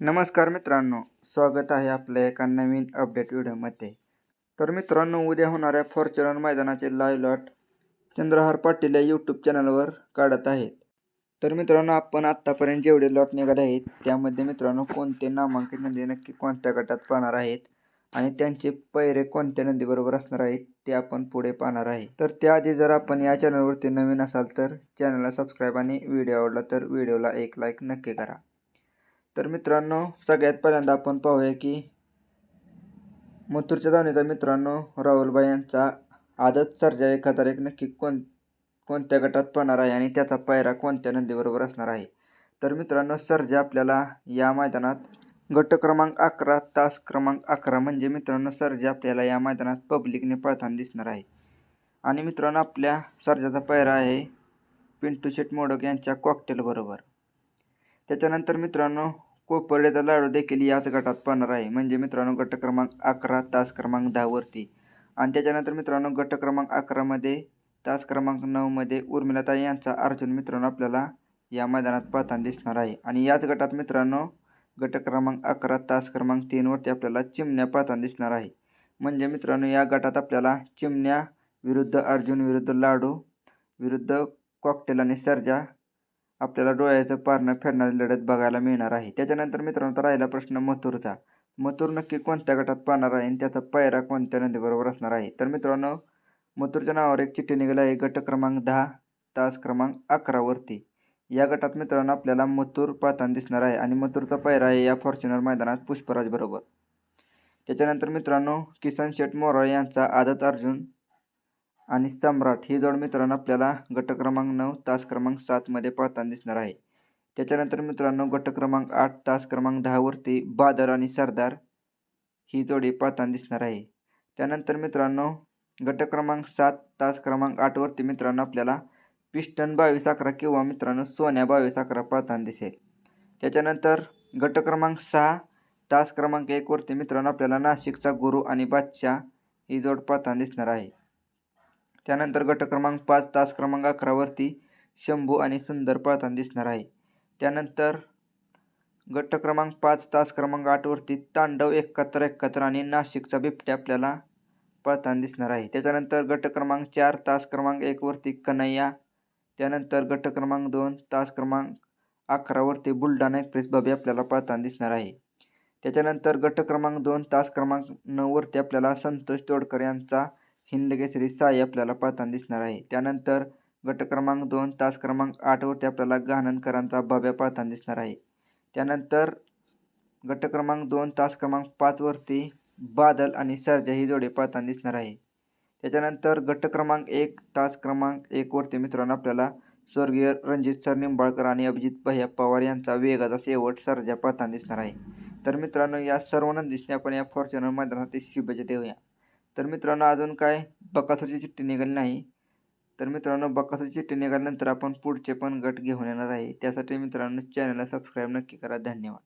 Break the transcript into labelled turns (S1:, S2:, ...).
S1: नमस्कार मित्रांनो स्वागत आहे आपल्या एका नवीन अपडेट व्हिडिओमध्ये. तर मित्रांनो उद्या होणाऱ्या फॉर्च्युनर मैदानाचे लाईव्ह लॉट चंद्रहार पाटील या यूट्यूब चॅनलवर काढत आहेत. तर मित्रांनो आपण आत्तापर्यंत जेवढे लॉट निघाले आहेत त्यामध्ये मित्रांनो कोणते नामांकित नदी नक्की कोणत्या गटात पाहणार आहेत आणि त्यांचे पैरे कोणत्या नदीबरोबर असणार आहेत ते आपण पुढे पाहणार आहे. तर त्याआधी जर आपण या चॅनलवरती नवीन असाल तर चॅनलला सबस्क्राईब आणि व्हिडिओ आवडला तर व्हिडिओला एक लाईक नक्की करा. तर मित्रांनो सगळ्यात पहिल्यांदा आपण पाहूया की मथुरच्या धावणीचा मित्रांनो राहुलबाई यांचा आदत सर्जा एक हजार एक नक्की कोण कोणत्या गटात पाहणार आहे आणि त्याचा पायरा कोणत्या नंदीबरोबर असणार आहे? तर मित्रांनो सर्जा आपल्याला या मैदानात गट क्रमांक अकरा तास क्रमांक अकरा म्हणजे मित्रांनो सर्जा आपल्याला या मैदानात पब्लिकने पळताना दिसणार आहे. आणि मित्रांनो आपल्या सर्जाचा पायरा आहे पिंटू शेट मोडक यांच्या कॉकटेलबरोबर त्याच्यानंतर मित्रांनो कोपर्ड्याचा लाडू देखील याच गटात पाहणार आहे. म्हणजे मित्रांनो गट क्रमांक अकरा तास क्रमांक दहावरती आणि त्याच्यानंतर मित्रांनो गट क्रमांक अकरामध्ये तास क्रमांक नऊमध्ये उर्मिलाताई यांचा अर्जुन मित्रांनो आपल्याला या मैदानात पाहताना दिसणार आहे. आणि याच गटात मित्रांनो गट क्रमांक अकरा तास क्रमांक तीनवरती आपल्याला चिमण्या पाहताना दिसणार आहे. म्हणजे मित्रांनो या गटात आपल्याला चिमण्या विरुद्ध अर्जुन विरुद्ध लाडू विरुद्ध कॉकटेल आणि सर्जा आपल्याला डोळ्याचं पारणं फेडणारी लढत बघायला मिळणार आहे. त्याच्यानंतर मित्रांनो तर राहिला प्रश्न मथुरचा. मथुर नक्की कोणत्या गटात पाहणार आहे आणि त्याचा पायरा कोणत्या नदीबरोबर असणार आहे? तर मित्रांनो मथुरच्या नावावर एक चिठ्ठी निघाली आहे गट क्रमांक दहा तास क्रमांक अकरावरती या गटात मित्रांनो आपल्याला मथुर पाहताना दिसणार आहे आणि मथुरचा पायरा आहे या फॉर्च्युनर मैदानात पुष्पराजबरोबर त्याच्यानंतर मित्रांनो किसन शेठ मोराळे यांचा आदत अर्जुन आणि सम्राट ही जोड मित्रांनो आपल्याला गट क्रमांक नऊ तास क्रमांक सातमध्ये पळताना दिसणार आहे. त्याच्यानंतर मित्रांनो गट क्रमांक आठ तास क्रमांक दहावरती बादल आणि सरदार ही जोडी पळताना दिसणार आहे. त्यानंतर मित्रांनो गट क्रमांक सात तास क्रमांक आठवरती मित्रांनो आपल्याला पिस्टन बावीस अकरा किंवा मित्रांनो सोन्या बावीस अकरा पळताना दिसेल. त्याच्यानंतर गट क्रमांक सहा तास क्रमांक एकवरती मित्रांनो आपल्याला नाशिकचा गुरु आणि बादशाह ही जोड पळताना दिसणार आहे. त्यानंतर गट क्रमांक पाच तास क्रमांक अकरावरती शंभू आणि सुंदर पळताना दिसणार आहे. त्यानंतर गट क्रमांक पाच तास क्रमांक आठवरती तांडव एकाहत्तर एकाहत्तर आणि नाशिकचा बिबट्या आपल्याला पळताना दिसणार आहे. त्याच्यानंतर गट क्रमांक चार तास क्रमांक एकवरती कन्हैया. त्यानंतर गट क्रमांक दोन तास क्रमांक अकरावरती बुलढाणा एक्सप्रेस बाबी आपल्याला पळताना दिसणार आहे. त्याच्यानंतर गट क्रमांक दोन तास क्रमांक नऊवरती आपल्याला संतोष तोडकर यांचा हिंदकेसरी साई आपल्याला पळताना दिसणार आहे. त्यानंतर गट क्रमांक दोन तास क्रमांक आठवरती आपल्याला गाणनकरांचा बाब्या पळताना दिसणार आहे. त्यानंतर गट क्रमांक दोन तास क्रमांक पाचवरती बादल आणि सर्जा ही जोडे पळताना दिसणार आहे. त्याच्यानंतर गट क्रमांक एक तास क्रमांक एकवरती मित्रांनो आपल्याला स्वर्गीय रणजित सर निंबाळकर आणि अभिजित भैया पवार यांचा वेगाचा शेवट सर्जा पळताना दिसणार आहे. तर मित्रांनो या सर्व नंदीसने आपण या फॉर्च्युनर मैदानासाठी शुभेच्छा देऊया. तर मित्रांनो अजून काय बकासूरची चिठ्ठी निघाली नाही. तर मित्रांनो बकासूरची चिठ्ठी निघाल्यानंतर आपण पुढचे पण गट घेऊन येणार आहे. त्यासाठी मित्रांनो चॅनलला सबस्क्राईब नक्की करा. धन्यवाद.